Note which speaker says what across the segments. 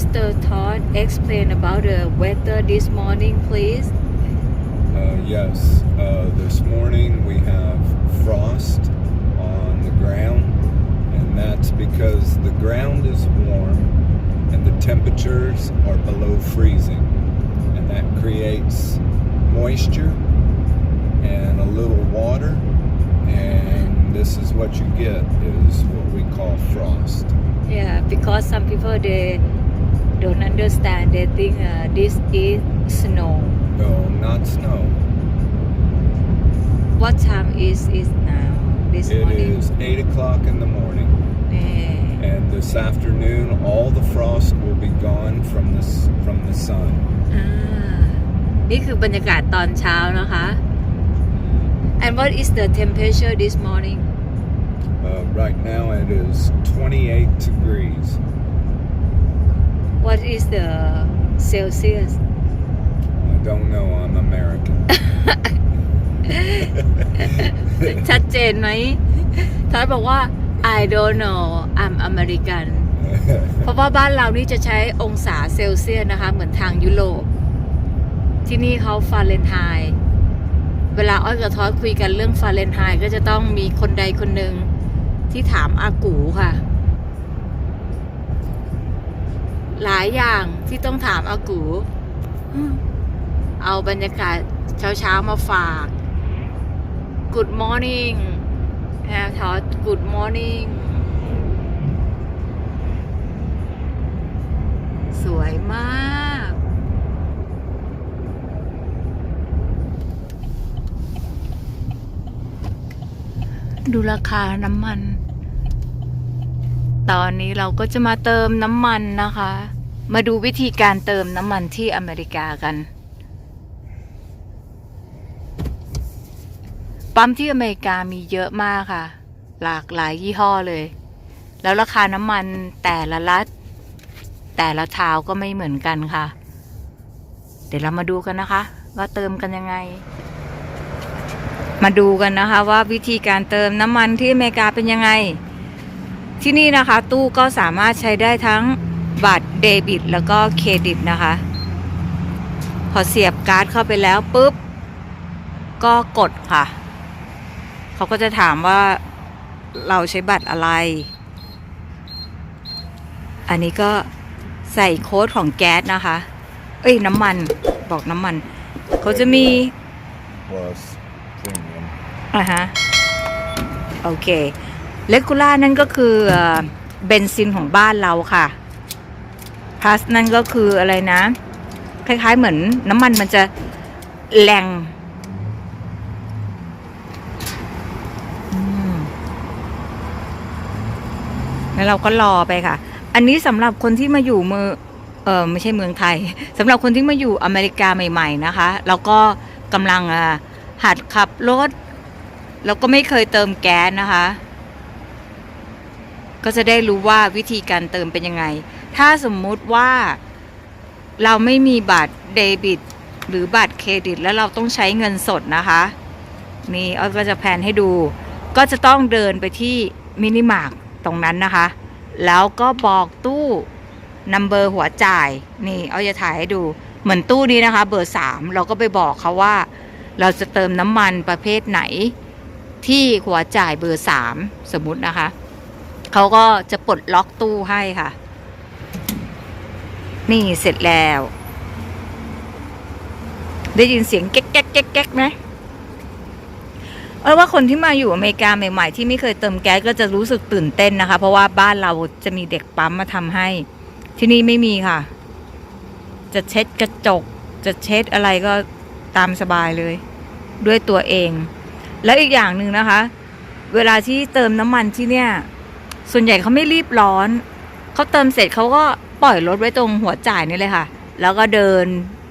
Speaker 1: Mr. Todd explain about the weather this morning, please?
Speaker 2: Uh, yes, uh, this morning we have frost on the ground, and that's because the ground is warm and the temperatures are below freezing, and that creates moisture and a little water, and this is what you get is what we call frost.
Speaker 1: Yeah, because some people they don't understand. They think uh, this is snow.
Speaker 2: No, not snow.
Speaker 1: What time is it now? This
Speaker 2: It
Speaker 1: morning.
Speaker 2: is 8 o'clock in the morning.
Speaker 1: Eh,
Speaker 2: And this afternoon, all the frost will be gone from the s- from the sun.
Speaker 1: อ่านี่คือบรรยากาศตอนเช้านะคะ And what is the temperature this morning?
Speaker 2: Uh, right now, it is 28 degrees.
Speaker 1: What is the Celsius?
Speaker 2: I don't know. I'm American.
Speaker 1: ชัดเจนไหมทอยบอกว่า I don't know I'm American เพราะว่าบ้านเรานี่จะใช้องศาเซลเซียสนะคะ เหมือนทางยุโรป ที่นี่เขาฟาเรนไฮต์เวลาอ้อยกับทอยคุยกันเรื่องฟาเรนไฮต์ก็จะต้องมีคนใดคนหนึ่งที่ถามอากูค่ะ หลายอย่างที่ต้องถามอากูเอาบรรยากาศเช้าๆมาฝาก Good morning แฮทอ Good morning สวยมาก ดูราคาน้ำมัน ตอนนี้เราก็จะมาเติมน้ำมันนะคะ มาดูวิธีการเติมน้ำมันที่อเมริกากัน ปั๊มที่อเมริกามีเยอะมากค่ะ หลากหลายยี่ห้อเลย แล้วราคาน้ำมันแต่ละรัฐ แต่ละทาวก็ไม่เหมือนกันค่ะ เดี๋ยวเรามาดูกันนะคะ ว่าเติมกันยังไง มาดูกันนะคะว่าวิธีการเติมน้ำมันที่อเมริกาเป็นยังไง ที่นี่นะคะ ตู้ก็สามารถใช้ได้ทั้ง บัตรเดบิต แล้วก็เครดิตนะคะ พอเสียบการ์ดเข้าไปแล้วปุ๊บ ก็กดค่ะ เขาก็จะถามว่าเราใช้บัตรอะไร อันนี้ก็ใส่โค้ดของแก๊สนะคะ เอ้ยน้ำมันบอกน้ำมัน เขาจะมี
Speaker 2: Plus premium.
Speaker 1: อะฮะ โอเคเลกูล่านั่นก็คือเอ่อเบนซินของบ้านเราค่ะ พลัสนั่นก็คืออะไรนะ คล้ายๆเหมือนน้ำมันมันจะแรงแล้วเราก็รอไปค่ะ อันนี้สำหรับคนที่มาอยู่เมืองเออไม่ใช่เมืองไทยสำหรับคนที่มาอยู่อเมริกาใหม่ ๆ นะคะแล้วก็กำลังหัดขับรถแล้วก็ไม่เคยเติมแก๊สนะคะ ก็จะได้รู้ว่าวิธีการเติมเป็นยังไง ถ้าสมมุติว่าเราไม่มีบัตรเดบิต หรือบัตรเครดิต แล้วเราต้องใช้เงินสดนะคะ นี่ออยก็จะแพนให้ดู ก็จะต้องเดินไปที่มินิมาร์กตรงนั้นนะคะ แล้วก็บอกตู้นัมเบอร์หัวจ่าย นี่อ้อยจะถ่ายให้ดู เหมือนตู้นี้นะคะ เบอร์สามเราก็ไปบอกเขาว่า เราจะเติมน้ำมันประเภทไหน ที่หัวจ่ายเบอร์สามสมมุตินะคะ เขาก็จะปลดล็อกตู้ให้ค่ะ นี่เสร็จแล้ว ได้ยินเสียงแก๊กแก๊กแก๊กแก๊กไหมเออว่าคนที่มาอยู่อเมริกาใหม่ ๆ ที่ไม่เคยเติมแก๊สก็จะรู้สึกตื่นเต้นนะคะ เพราะว่าบ้านเราจะมีเด็กปั๊มมาทำให้ ที่นี่ไม่มีค่ะ จะเช็ดกระจก จะเช็ดอะไรก็ตามสบายเลย ด้วยตัวเอง แล้วอีกอย่างหนึ่งนะคะ เวลาที่เติมน้ำมันที่เนี่ย ส่วนใหญ่เขาไม่รีบร้อน เขาเติมเสร็จเขาก็ปล่อยรถไว้ตรงหัวจ่ายนี่เลยค่ะ แล้วก็เดิน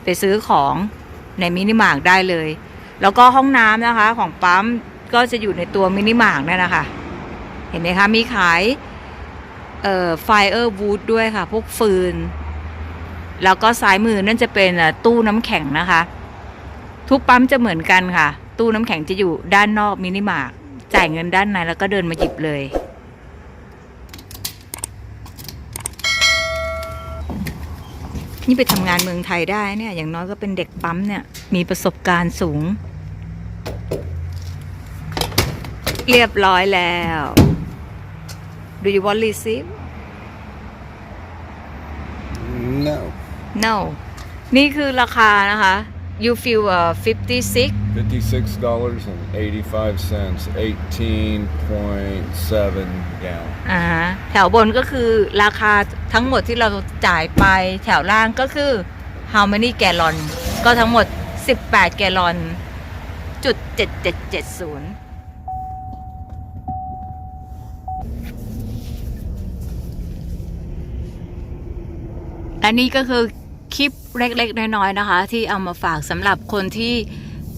Speaker 1: ไปซื้อของในมินิมาร์กได้เลย แล้วก็ห้องน้ำนะคะ ของปั๊มก็จะอยู่ในตัวมินิมาร์กนั่นนะคะ เห็นไหมคะ มีขายเอ่อไฟเออร์วูดด้วยค่ะ พวกฟืน แล้วก็ซ้ายมือนั่นจะเป็นตู้น้ำแข็งนะคะ ทุกปั๊มจะเหมือนกันค่ะ ตู้น้ำแข็งจะอยู่ด้านนอกมินิมาร์กจ่ายเงินด้านในแล้วก็เดินมาหยิบเลย นี่ไปทำงานเมืองไทยได้เนี่ย อย่างน้อยก็เป็นเด็กปั๊มเนี่ย มีประสบการณ์สูง เรียบร้อยแล้ว Do you want receipt
Speaker 2: No.
Speaker 1: No นี่คือราคานะคะ you feel uh, 56
Speaker 2: Fifty-six dollars and eighty-five cents, eighteen point seven gallon.
Speaker 1: อ่าฮะแถวบนก็คือราคาทั้งหมดที่เราจ่ายไปแถวล่างก็คือ how many gallon ก็ทั้งหมด 18 แกลลอนจุด7770และนี่ก็คือ คลิปเล็กๆ น้อยๆนะคะ ที่เอามาฝากสำหรับคนที่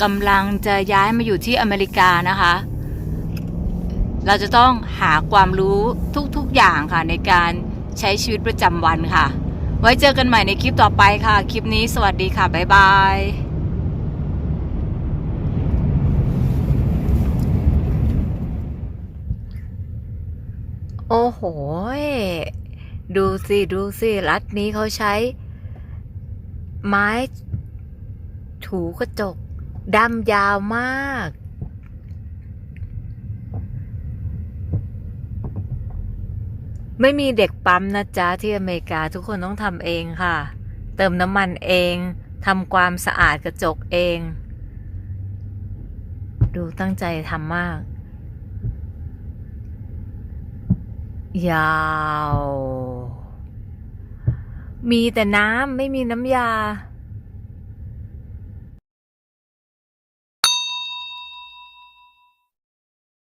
Speaker 1: กำลังจะย้ายมาอยู่ที่อเมริกานะคะ เราจะต้องหาความรู้ทุกๆอย่างค่ะในการใช้ชีวิตประจำวันค่ะ ไว้เจอกันใหม่ในคลิปต่อไปค่ะ คลิปนี้สวัสดีค่ะ บ๊ายบายโอ้โห ดูสิ ดูสิ รัฐนี้เขาใช้ ไม้ถูกระจกดำยาวมาก ไม่มีเด็กปั๊มนะจ๊ะ ที่อเมริกาทุกคนต้องทำเองค่ะ เติมน้ำมันเองทำความสะอาดกระจกเอง ดูตั้งใจทำมาก ยาว มีแต่น้ำไม่มีน้ำยา